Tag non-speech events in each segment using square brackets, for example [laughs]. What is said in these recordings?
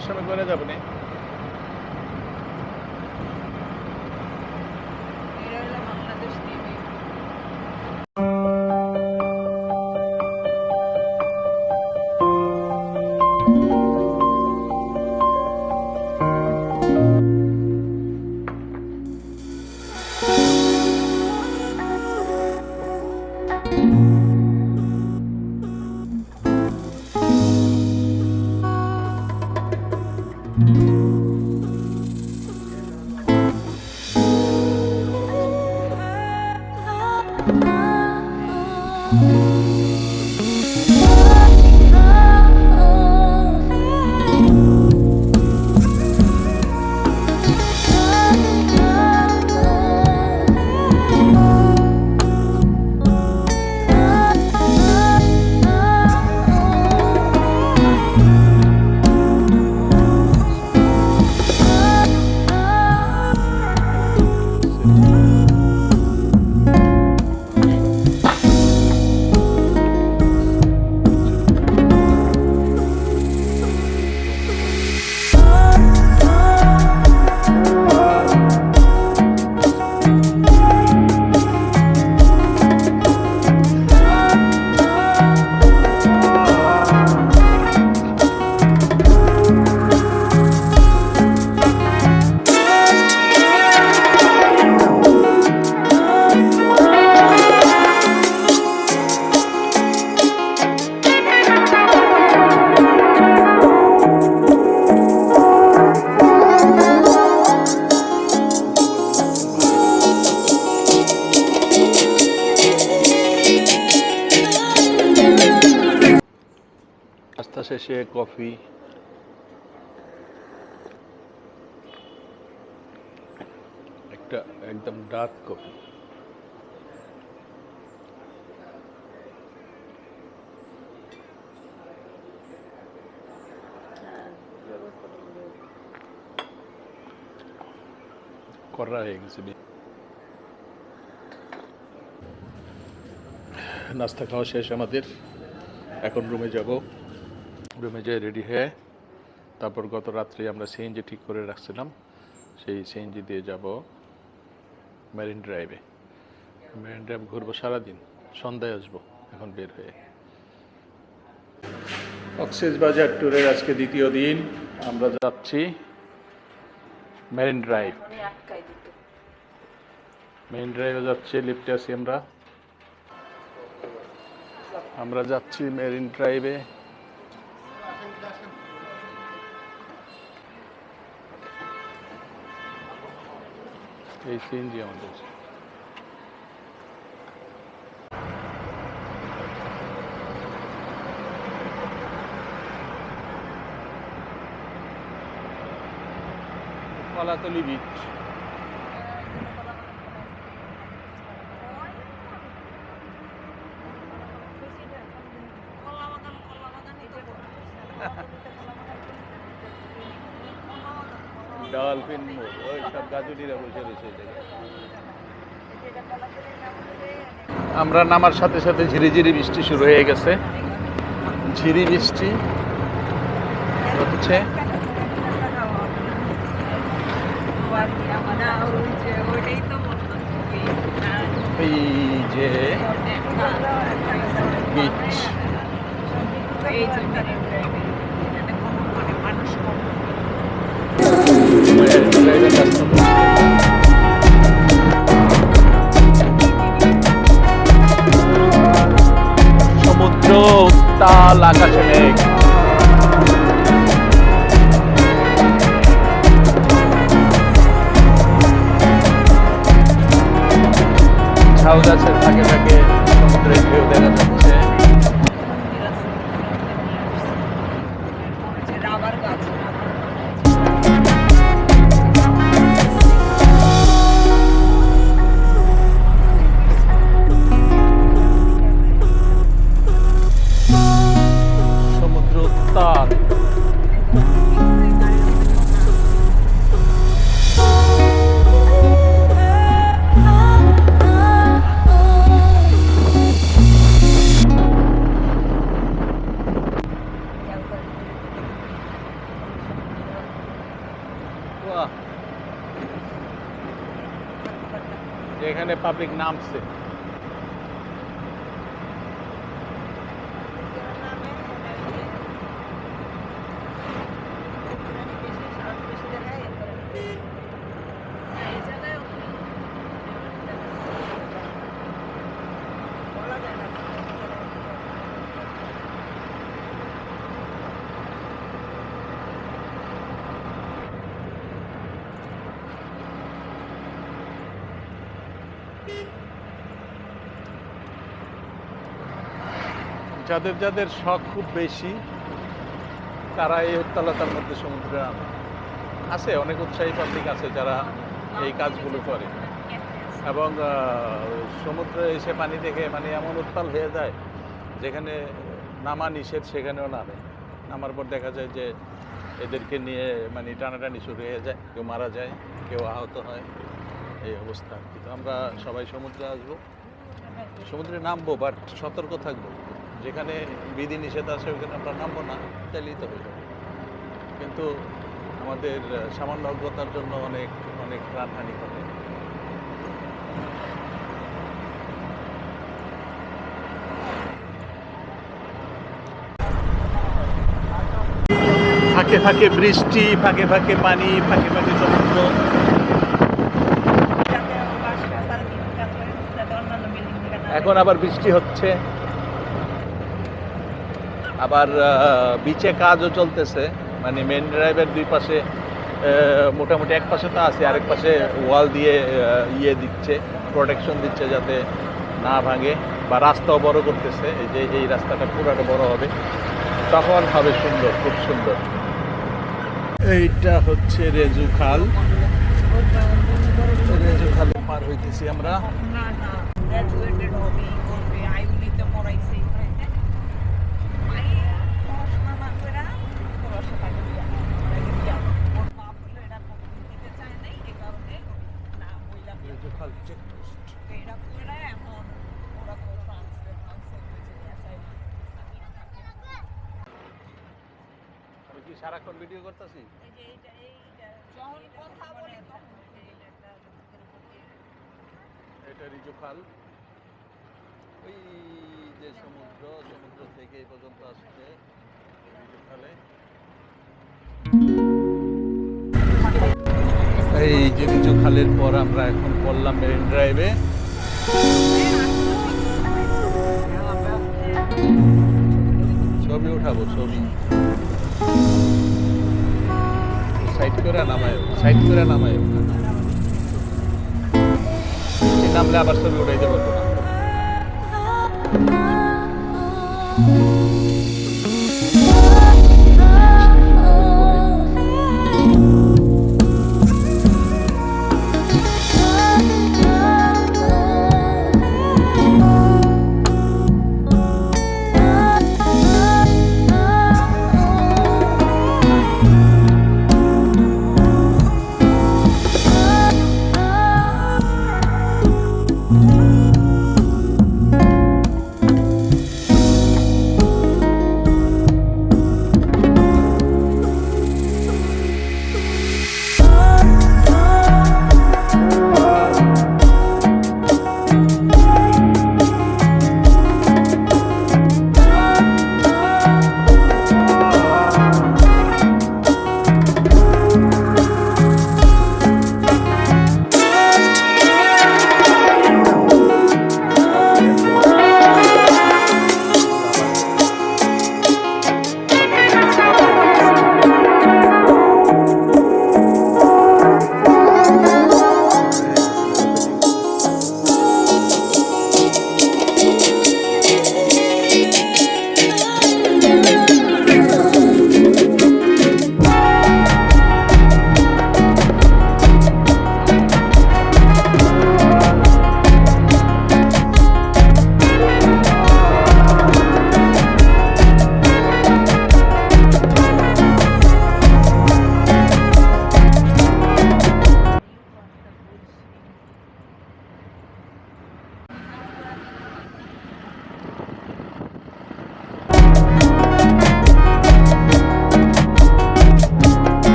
যাওয়ার সময় করে যাব শেষে কফি। একটা একদম ডার্ক কফি। হয়ে গেছে। নাস্তা খাওয়া শেষ আমাদের। এখন রুমে যাব। রুমে যেয়ে রেডি হয়ে তারপর গত রাত্রে আমরা সিএনজি ঠিক করে রাখছিলাম। সেই সিএনজি দিয়ে যাব মেরিন ড্রাইভে মেরিন ড্রাইভ ঘুরবো সারাদিন সন্ধ্যায় আসব এখন বের হয়ে। অক্সিস বাজার ট্যুরের আজকে দ্বিতীয় দিন। আমরা যাচ্ছি মেরিন ড্রাইভ মেরিন ড্রাইভে যাচ্ছি লিফটে আছি আমরা। আমরা যাচ্ছি মেরিন ড্রাইভে এই সিএনজি আমাদের কলাতলি বিচ ডলফিন ওই সব গাজুলিরা বসে রয়েছে আমরা নামার সাথে সাথে ঝিরিঝিরি বৃষ্টি শুরু হয়ে গেছে। ঝিরি বৃষ্টি হচ্ছে। এই যে বিচ এই জন্য মানুষ কম সমুদ্র তাল আকাশে মেঘ। public names. যাদের যাদের শখ খুব বেশি, তারা এই উত্তালতার মধ্যে সমুদ্রে নামে আছে, অনেক উৎসাহী পাবলিক আছে যারা এই কাজগুলো করে। এবং সমুদ্রে এসে পানি দেখে মানে এমন উত্তাল হয়ে যায়, যেখানে নামা নিষেধ সেখানেও নামে। নামার পর দেখা যায় যে এদেরকে নিয়ে মানে টানাটানি শুরু হয়ে যায়, কেউ মারা যায়, কেউ আহত হয়, এই অবস্থা। কিন্তু আমরা সবাই সমুদ্রে আসব। সমুদ্রে নামবো বাট সতর্ক থাকব। যেখানে বিধি নিষেধ আছে ওখানে আমরা নামবো না চাইলেই তো হয়ে যাবে। কিন্তু আমাদের সামান্য অজ্ঞতার জন্য অনেক অনেক প্রাণহানি ঘটে ফাঁকে ফাঁকে বৃষ্টি ফাঁকে ফাঁকে পানি ফাঁকে ফাঁকে সমুদ্র। এখন আবার বৃষ্টি হচ্ছে। আবার বিচে কাজও চলতেছে। মানে মেন ড্রাইভের দুই পাশে মোটামুটি এক পাশে তো আছে, আরেক পাশে ওয়াল দিয়ে ইয়ে দিচ্ছে প্রোটেকশন দিচ্ছে যাতে না ভাঙে বা রাস্তাও বড় করতেছে। এই যে, এই রাস্তাটা পুরাটা বড় হবে। তখন হবে সুন্দর, খুব সুন্দর। এইটা হচ্ছে রেজু খাল। রেজু খাল পার হইতেছি আমরা না না গ্র্যাজুয়েটেড হবে ই করবে আইউনিতে পড়াইছে মাইয়া পড়াশোনা না কইরা পড়াশোনা করিয়া করিয়া ওর বাপ হলো এটা দিতে চায় নাই এই কারণে না বইলা দিয়ে রেজু খাল চেকপোস্ট এটা কইরা এখন ওরা তো ফ্রান্সে ফ্রান্সে হয়েছে অ্যাসাইন সারাক্ষণ ভিডিও করতেছি? এই যে এইটা এইটা যখন কথা বলি তখন এইটা এটা রিজু খাল ওই যে সমুদ্র সমুদ্র থেকে এই পর্যন্ত আসছে রিজু খালে এই যে রিজু খালের পর আমরা এখন পড়লাম মেরিন ড্রাইভে। ছবি উঠাবো ছবি। সাইড করে নামায় সাইড করে নামায়। নামলে আবার ছবি উঠাইতে পারব না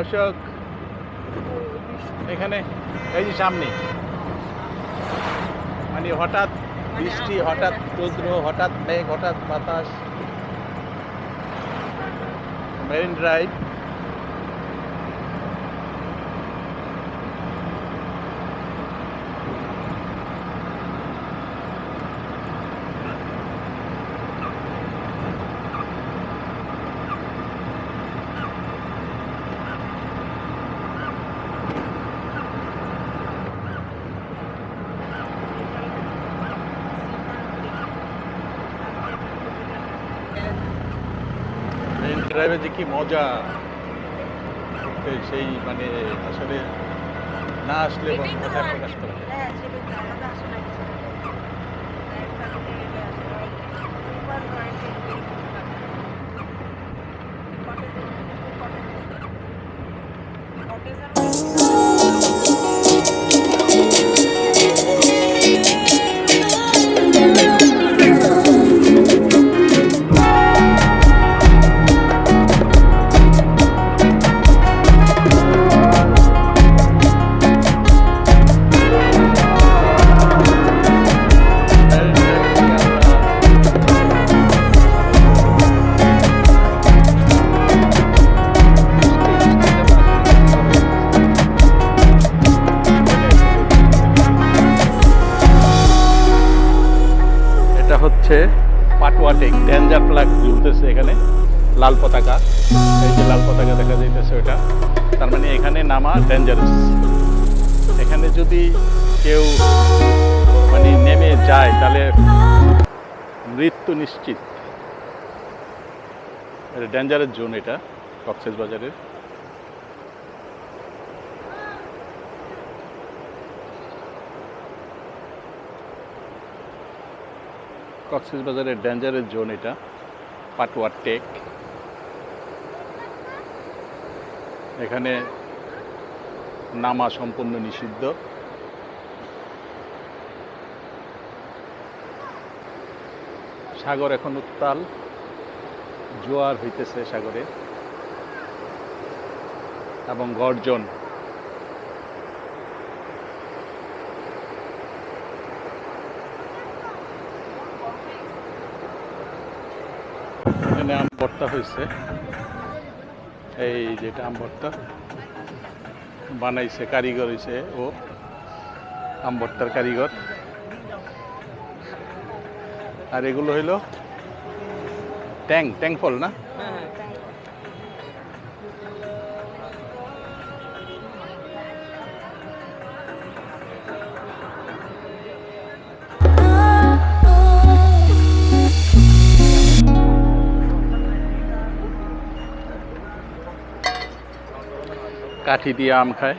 দর্শক, এখানে, এই যে সামনে। মানে হঠাৎ বৃষ্টি, হঠাৎ রৌদ্র, হঠাৎ মেঘ, হঠাৎ বাতাস। মেরিন ড্রাইভ মেরিন ড্রাইভে যে কি মজা? সেই মানে আসলে না আসলে কথায় প্রকাশ করা যায়। না। নামা ডেঞ্জারাস এখানে যদি কেউ মানে নেমে যায়, তাহলে মৃত্যু নিশ্চিত। এটা ডেঞ্জারাস জোন এটা, কক্সেস বাজারের। কক্সেস বাজারের ডেঞ্জারাস জোন এটা পাটুয়া টেক। এখানে নামা সম্পূর্ণ নিষিদ্ধ। সাগর এখন উত্তাল, জোয়ার হইতেছে সাগরে। এবং গর্জন। এখানে আম ভর্তা হয়েছে এই যেটা আম ভর্তা। বানাইছে কারিগর হয়েছে ও আম্বরটার কারিগর। আর এগুলো হইল ট্যাং ট্যাং ফল না? কাঠি দিয়ে আম খায়?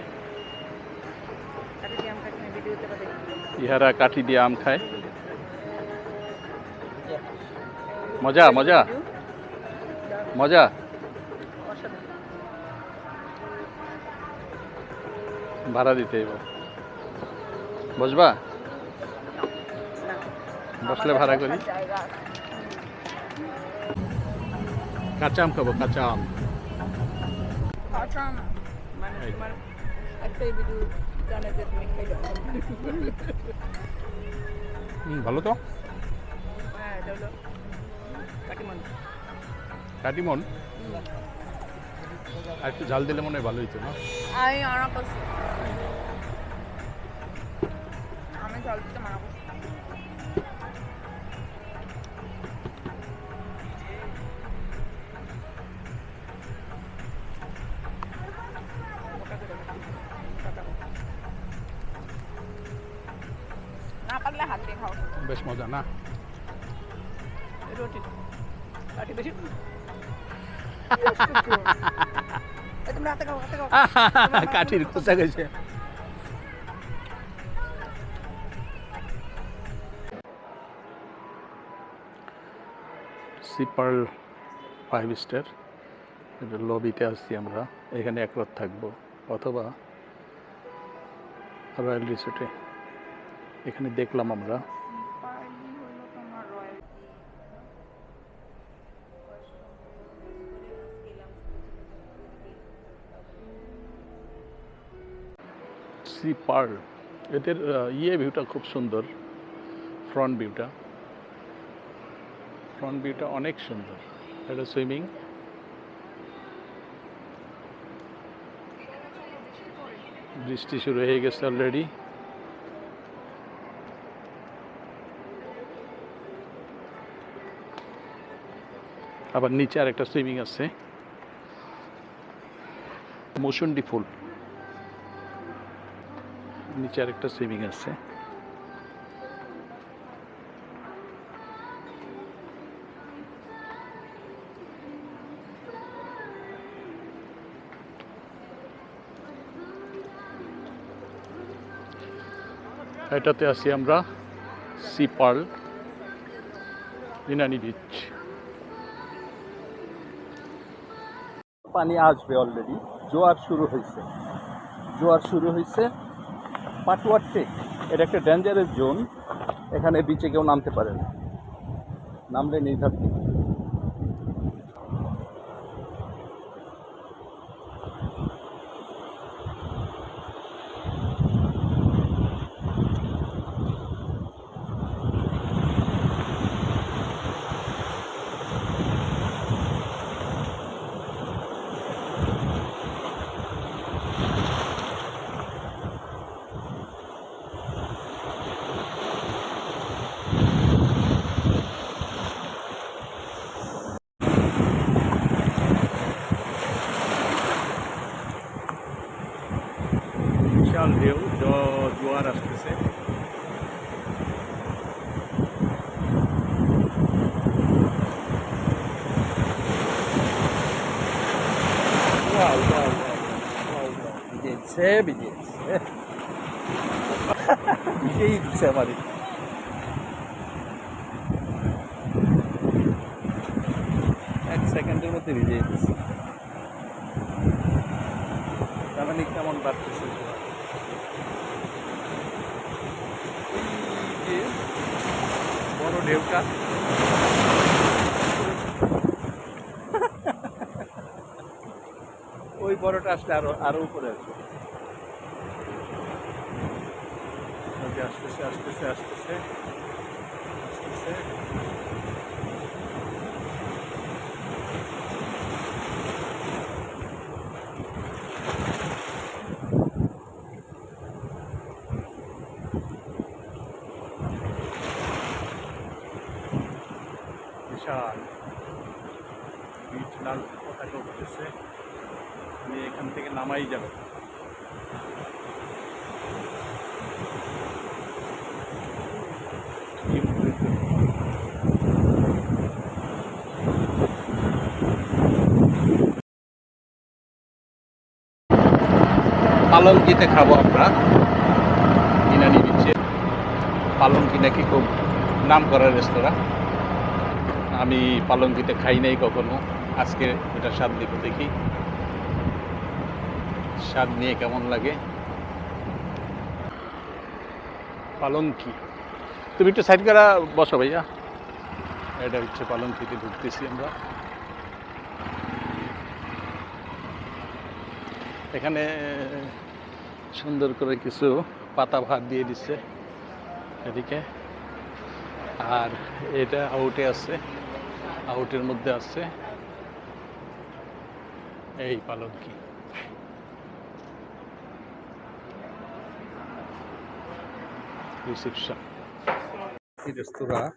ইহারা কাঠি দিয়ে আম খায় মজা মজা মজা। ভাড়া দিতে হইব বুঝবা বসলে ভাড়া করি। কাঁচা আম খাব কাঁচা আম। তোমার একটাই ভিডিও জানে যে তুমি খাইলে হুম, ভালো তো? হ্যাঁ এটা হলো কাটিমন কাটিমন আর একটু ঝাল দিলে মনে হয় ভালো হইতো না? আমি মানা করছি আমি জল দিতে মানা বেশ মজা না? [laughs] কাঠির খোঁচা গেছে। সিপার ফাইভ স্টার এটা লবিতে আসছি আমরা। এখানে এক রাত থাকব অথবা রয়্যাল রিসোর্টে। এখানে দেখলাম আমরা সি পার্ল এদের ইয়ে ভিউটা খুব সুন্দর ফ্রন্ট ভিউটা ফ্রন্ট ভিউটা অনেক সুন্দর। এটা সুইমিং বৃষ্টি শুরু হয়ে গেছে অলরেডি আবার নিচে আর একটা সুইমিং আছে। মৌসুন্ডি ফুল। নিচে আরেকটা সুইমিং আছে। এটাতে আছি আমরা সি পার্ল, ইনানি বিচ পানি আসবে অলরেডি জোয়ার শুরু হয়েছে। জোয়ার শুরু হয়েছে পাটুয়ার টেক এটা একটা ডেঞ্জারাস জোন এখানে বিচে কেউ নামতে পারে না। নামলে নির্ঘাত বিশাল ঢেউ জোয়ার আসতেছে. বিজেছে বিজেছে বিজেই দিচ্ছে আমাদের এক সেকেন্ডের মধ্যে বিজয়ী দিচ্ছে তার মানে কেমন বাড়তেছে এই যে বড় ঢেউটা ওই বড়টা আসলে আরও আরও উপরে আছে। আসতেছে আসতেছে আসতেছে। বিশাল। লাল পতাকা উঠতেছে আমি এখান থেকে নামাই যাবে। পালঙ্কিতে খাব আমরা? ইনানি বিচে পালঙ্কি নাকি খুব নাম করা রেস্তোরাঁ আমি পালঙ্কিতে খাই নাই কখনো। আজকে এটা স্বাদ দেখে দেখি। স্বাদ নিয়ে কেমন লাগে? পালঙ্কি। তুমি একটু সাইড করা বসো ভাইয়া। এটা হচ্ছে পালঙ্কিতে ঢুকতেছি আমরা। এখানে সুন্দর করে কিছু পাতা ভাত দিয়ে দিচ্ছে এদিকে। আর এটা আউটে আছে। আউটের মধ্যে আসছে এই পালঙ্কি রিসেপশন। রেস্তোরাঁ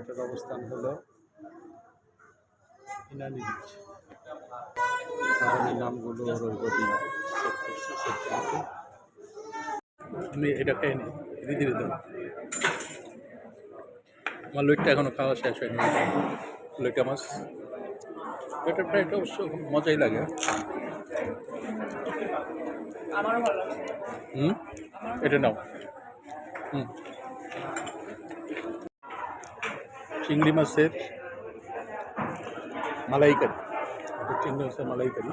এটার অবস্থান হলো ইনানি বিচ। নামগুলো আমি এটা খাই নি। ধীরে ধীরে আমার লইটটা এখনও খাওয়া শেষ হয়নি। লইটা মাছ। এটা ফ্রাইটা অবশ্য মজাই লাগে। হুম? এটা নাও। হুম। চিংড়ি মাছের মালাইকারি। চিংড়ি মাছের মালাইকারি।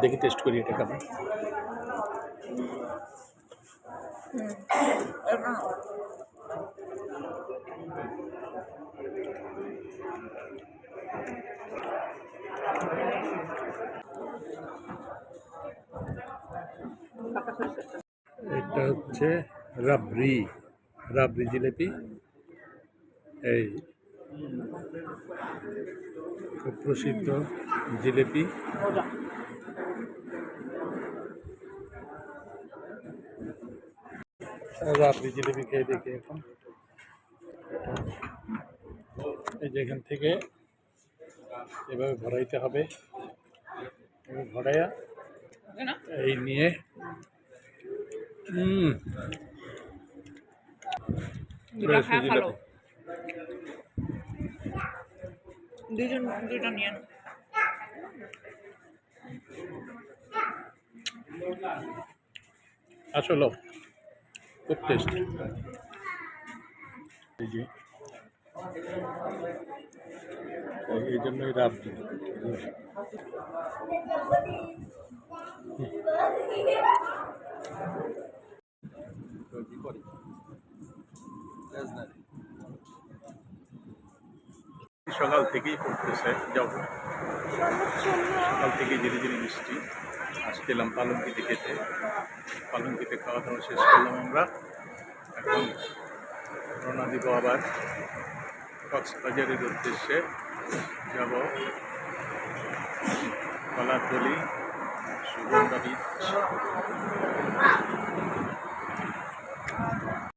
দেখি টেস্ট করি এটা কেমন। হচ্ছে রাবড়ি রাবড়ি জিলেপি এই খুব প্রসিদ্ধ জিলেপি। রাবড়ি জিলেপি খেয়ে দেখি এখন। এই যে এখান থেকে এভাবে ভরাইতে হবে। ভরাইয়া এই নিয়ে দুটা খায় ভালো। জিলাপি। দুজন দুটা নিয়ে নাও খুব টেস্ট এই যে। এই- জন্যই রাবড়ি সকাল থেকেই পড়তেছে, যাও। সকাল থেকেই ধীরে ধীরে মিষ্টি। আজকে এলাম পালঙ্কিতে খেতে। পালঙ্কিতে খাওয়া দাওয়া শেষ করলাম আমরা। এখন রওনা দিব আবার কক্সবাজারের উদ্দেশ্যে। যাব কলাতলি সুগন্ধা বিচ